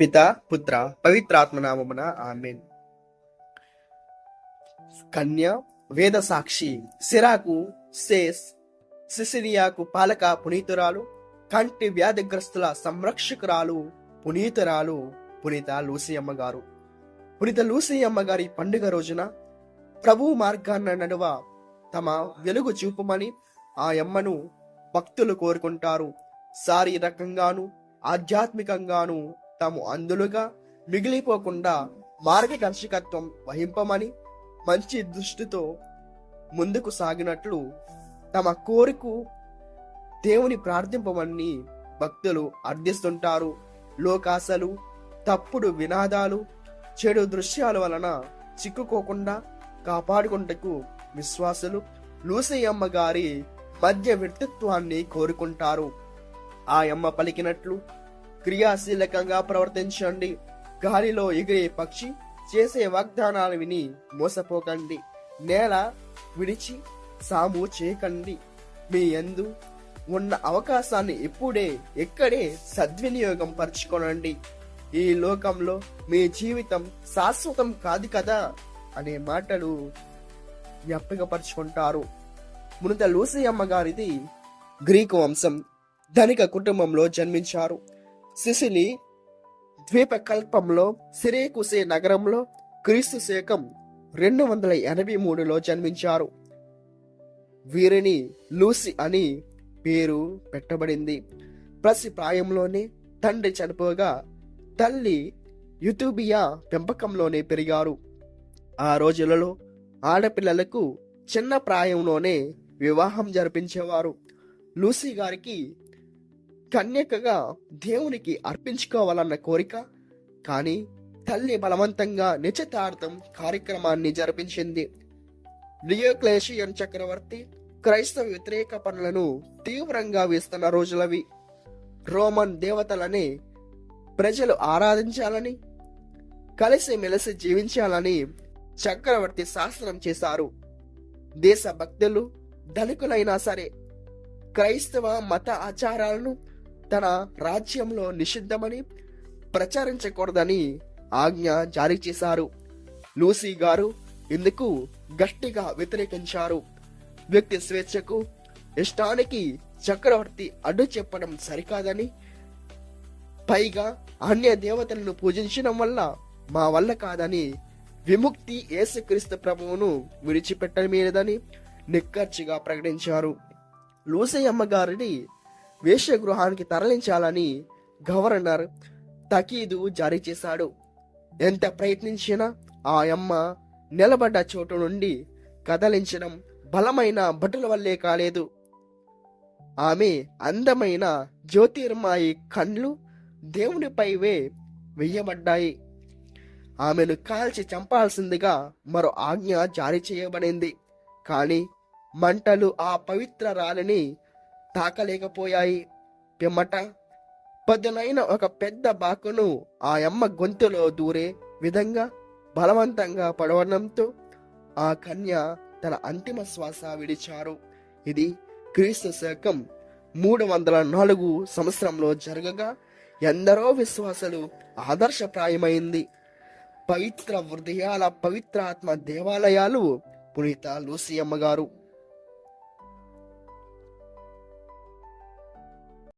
పిత పుత్ర పవిత్రాత్మ నామమున ఆమెన్. కన్య వేద సాక్షి సిరాకు సేస్ సిసిరియాకు పాలక పునీతురాలు కంటి వ్యాధిగ్రస్తుల సంరక్షకురాలు పునీతురాలు పునీత లూసియమ్మ గారు. పునీత లూసియమ్మ గారి పండుగ రోజున ప్రభు మార్గాన్న నడువ తమ వెలుగు చూపమని ఆ అమ్మను భక్తులు కోరుకుంటారు. శారీరకంగాను ఆధ్యాత్మికంగాను తాము అందులుగా మిగిలిపోకుండా మార్గదర్శకత్వం వహింపమని మంచి దృష్టితో ముందుకు సాగినట్లు తమ కోరికు దేవుని ప్రార్థింపమని భక్తులు అర్థిస్తుంటారు. లోకాశలు తప్పుడు వినాదాలు చెడు దృశ్యాల వలన చిక్కుకోకుండా కాపాడుకుంటకు విశ్వాసులు లూసయ్యమ్మ గారి మధ్య వ్యక్తిత్వాన్ని కోరుకుంటారు. ఆ పలికినట్లు క్రియాశీలకంగా ప్రవర్తించండి. గాలిలో ఎగిరే పక్షి చేసే వాగ్దానాలు విని మోసపోకండి. నేల విడిచి సాము చేయకండి. మీ ఎందు ఉన్న అవకాశాన్ని ఇప్పుడే ఎక్కడే సద్వినియోగం పరచుకోనండి. ఈ లోకంలో మీ జీవితం శాశ్వతం కాదు కదా? అనే మాటలు జ్ఞాపకపరుచుకుంటారు. మునుత లూసి అమ్మగారిది గ్రీకు వంశం. ధనిక కుటుంబంలో జన్మించారు. సిసిలి ద్వీపకల్పంలో సిరేకుసే నగరంలో క్రీస్తు శకం రెండు వందల ఎనభై మూడులో జన్మించారు. వీరిని లూసి అని పేరు పెట్టబడింది. ప్రసి ప్రాయంలోనే తండ్రి చనిపోగా తల్లి యుతుబియా పెంపకంలోనే పెరిగారు. ఆ రోజులలో ఆడపిల్లలకు చిన్న ప్రాయంలోనే వివాహం జరిపించేవారు. లూసీ గారికి కన్యకగా దేవునికి అర్పించుకోవాలన్న కోరిక కానీ తల్లి బలవంతంగా నిశ్చితార్థం కార్యక్రమాన్ని జరిపించింది. లియోక్లేషియన్ చక్రవర్తి క్రైస్తవ వ్యతిరేక పనులను తీవ్రంగా వేస్తున్న రోజులవి. రోమన్ దేవతలని ప్రజలు ఆరాధించాలని కలిసి మెలిసి జీవించాలని చక్రవర్తి శాసనం చేశారు. దేశ భక్తులు ధనికులైనా సరే క్రైస్తవ మత ఆచారాలను తన రాజ్యంలో నిషిద్ధమని ప్రచారించకూడదని ఆజ్ఞ జారీ చేశారు. లూసీ గారు ఇందుకు గట్టిగా వ్యతిరేకించారు. వ్యక్తి స్వేచ్ఛకు ఇష్టానికి చక్రవర్తి అడ్డు చెప్పడం సరికాదని పైగా అన్య దేవతలను పూజించడం వల్ల మా వల్ల కాదని విముక్తి యేసుక్రీస్తు ప్రభువును విడిచిపెట్టలేదని నిక్కర్చిగా ప్రకటించారు. లూసయ్యమ్మ గారిని వేశ్యగృహానికి తరలించాలని గవర్నర్ తకీదు జారీ చేశాడు. ఎంత ప్రయత్నించినా ఆ అమ్మ నిలబడ్డ చోటు నుండి కదలించడం బలమైన భటుల వల్లే కాలేదు. ఆమె అందమైన జ్యోతిర్మాయి కండ్లు దేవునిపైవే వెయ్యబడ్డాయి ఆమెను కాల్చి చంపాల్సిందిగా మరో ఆజ్ఞ జారీ చేయబడింది. కానీ మంటలు ఆ పవిత్ర రాలిని తాకలేకపోయాయి. పిమ్మట పదునైన ఒక పెద్ద బాకును ఆ అమ్మ గొంతులో దూరే విధంగా బలవంతంగా పడవడంతో ఆ కన్య తన అంతిమ శ్వాస విడిచారు. ఇది క్రీస్తు శకం మూడు వందల నాలుగు సంవత్సరంలో జరగగా ఎందరో విశ్వాసాలు ఆదర్శప్రాయమైంది. పవిత్ర హృదయాల పవిత్రాత్మ దేవాలయాలు పునీత లూసియమ్మ గారు